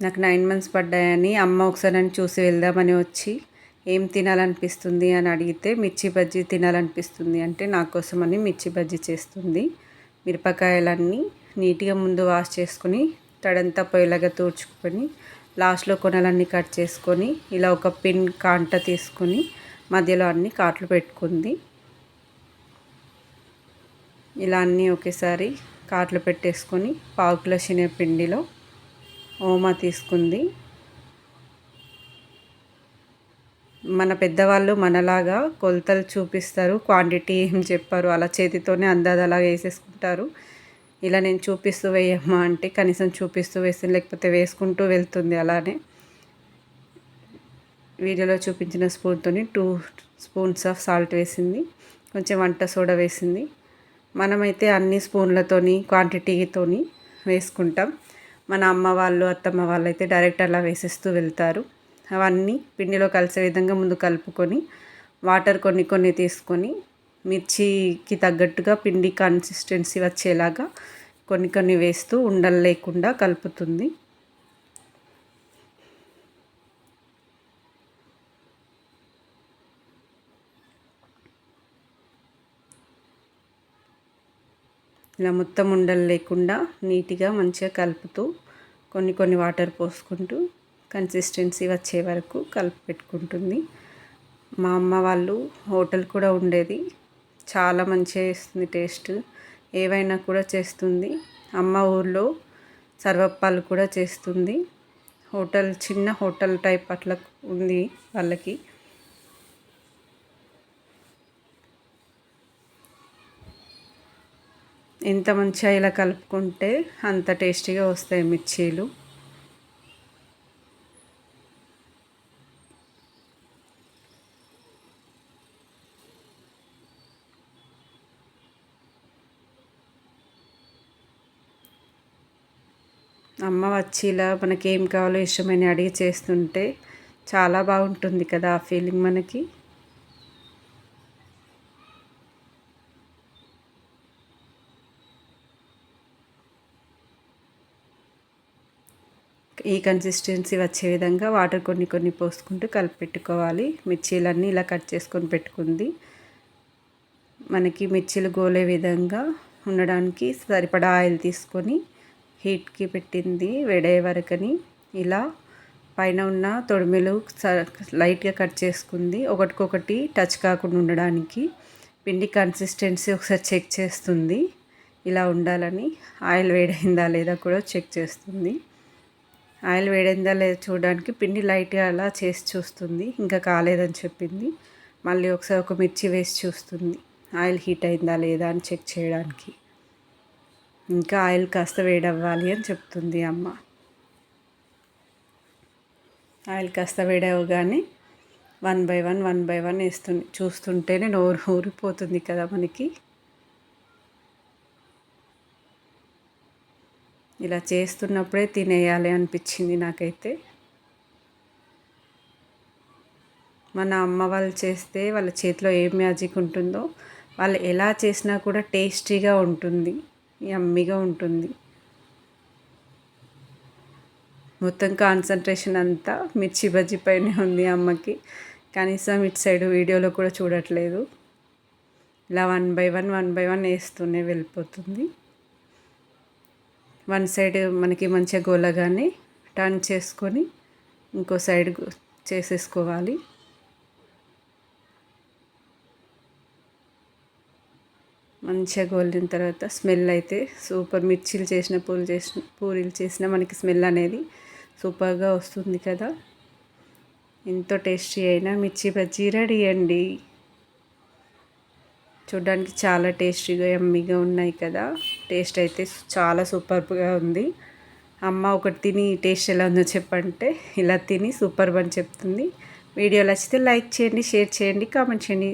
నాకు nine months పడ్డాయని అమ్మ ఒకసారి నన్ను చూసి వెళ్దామని వచ్చి ఏం తినాలనిపిస్తుంది అని అడిగితే మిర్చి బజ్జీ తినాలనిపిస్తుంది అంటే నా కోసం అని మిర్చి బజ్జీ చేస్తుంది. మిరపకాయలన్నీ నీట్గా ముందు వాష్ చేసుకొని తడంతా పొయ్యిలాగా తూడ్చుకొని లాస్ట్లో కొనలన్నీ కట్ చేసుకొని ఇలా ఒక పిన్ కాంట తీసుకొని మధ్యలో అన్ని కాట్లు పెట్టుకుంది. ఇలా అన్నీ ఒకేసారి కాట్లు పెట్టేసుకొని పావు కిలో శనగపిండిలో ఓమా తీసుకుంది. మన పెద్దవాళ్ళు మనలాగా కొలతలు చూపిస్తారు క్వాంటిటీ ఏం చెప్పారు అలా చేతితోనే అందాదలా వేసేసుకుంటారు. ఇలా నేను చూపిస్తూ వేయమ్మా అంటే కనీసం చూపిస్తూ వేసింది లేకపోతే వేసుకుంటూ వెళ్తుంది అలానే. వీడియోలో చూపించిన స్పూన్తోని టూ స్పూన్స్ ఆఫ్ సాల్ట్ వేసింది కొంచెం వంట సోడా వేసింది. మనమైతే అన్ని స్పూన్లతోని క్వాంటిటీతోని వేసుకుంటాం. మన అమ్మ వాళ్ళు అత్తమ్మ వాళ్ళు అయితే డైరెక్ట్ అలా వేసేస్తూ వెళ్తారు. అవన్నీ పిండిలో కలిసే విధంగా ముందు కలుపుకొని వాటర్ కొన్ని కొన్ని తీసుకొని మిర్చికి తగ్గట్టుగా పిండి కన్సిస్టెన్సీ వచ్చేలాగా కొన్ని కొన్ని వేస్తూ ఉండలు లేకుండా కలుపుతుంది. ఇలా మొత్తం ఉండలు లేకుండా నీట్గా మంచిగా కలుపుతూ కొన్ని కొన్ని వాటర్ పోసుకుంటూ కన్సిస్టెన్సీ వచ్చే వరకు కలిపి పెట్టుకుంటుంది. మా అమ్మ వాళ్ళు హోటల్ కూడా ఉండేది. చాలా మంచిగా చేస్తుంది టేస్ట్. ఏవైనా కూడా చేస్తుంది. అమ్మ ఊర్లో సర్వప్పాలు కూడా చేస్తుంది. హోటల్ చిన్న హోటల్ టైప్ అట్లా ఉంది వాళ్ళకి. ఎంత మంచిగా ఇలా కలుపుకుంటే అంత టేస్టీగా వస్తాయి మిర్చీలు. అమ్మ వచ్చి ఇలా మనకి ఏం కావాలో ఇష్టమని అడిగి చేస్తుంటే చాలా బాగుంటుంది కదా ఆ ఫీలింగ్ మనకి. ఈ కన్సిస్టెన్సీ వచ్చే విధంగా వాటర్ కొన్ని కొన్ని పోసుకుంటూ కలిపి పెట్టుకోవాలి. మిర్చీలన్నీ ఇలా కట్ చేసుకొని పెట్టుకుంది. మనకి మిర్చీలు గోలే విధంగా ఉండడానికి సరిపడా ఆయిల్ తీసుకొని హీట్కి పెట్టింది వేడే వరకని. ఇలా పైన ఉన్న తొడిమెలు లైట్గా కట్ చేసుకుంది. ఒకటికొకటి టచ్ కాకుండా ఉండడానికి పిండి కన్సిస్టెన్సీ ఒకసారి చెక్ చేస్తుంది. ఇలా ఉండాలని. ఆయిల్ వేడైందా లేదా కూడా చెక్ చేస్తుంది. ఆయిల్ వేడైందా లేదా చూడడానికి పిండి లైట్గా అలా చేసి చూస్తుంది. ఇంకా కాలేదని చెప్పింది. మళ్ళీ ఒకసారి ఒక మిర్చి వేసి చూస్తుంది. ఆయిల్ హీట్ అయిందా లేదా అని చెక్ చేయడానికి. ఇంకా ఆయిల్ కాస్త వేడవ్వాలి అని చెప్తుంది అమ్మ. ఆయిల్ కాస్త వేడవగానే one by one one by one వేస్తుంది. చూస్తుంటేనే నోరు ఊరిపోతుంది కదా మనకి. ఇలా చేస్తున్నప్పుడే తినేయాలి అనిపించింది నాకైతే. మన అమ్మ వాళ్ళు చేస్తే వాళ్ళ చేతిలో ఏం మ్యాజిక్ ఉంటుందో వాళ్ళు ఎలా చేసినా కూడా టేస్టీగా ఉంటుంది యమ్మీగా ఉంటుంది. మొత్తం కాన్సన్ట్రేషన్ అంతా మిర్చి బజ్జీ పైనే ఉంది అమ్మకి. కనీసం ఇటు సైడ్ వీడియోలో కూడా చూడట్లేదు. ఇలా one by one one by one వేస్తూనే వెళ్ళిపోతుంది. వన్ సైడ్ మనకి మంచిగా గోలగానే టర్న్ చేసుకొని ఇంకో సైడ్ చేసేసుకోవాలి. మంచిగా గోలిన తర్వాత స్మెల్ అయితే సూపర్. మిర్చీలు చేసిన పూలు చేసిన పూరీలు చేసిన మనకి స్మెల్ అనేది సూపర్గా వస్తుంది కదా. ఎంతో టేస్టీ అయినా మిర్చి బజ్జీ రెడీ అండి. చూడడానికి చాలా టేస్టీగా ఎమ్మీగా ఉన్నాయి కదా. టేస్ట్ అయితే చాలా సూపర్గా ఉంది. అమ్మ ఒకటి తిని టేస్ట్ ఎలా ఉందో చెప్పంటే ఇలా తిని సూపర్ అని చెప్తుంది. వీడియో నచ్చితే లైక్ చేయండి షేర్ చేయండి కామెంట్ చేయండి.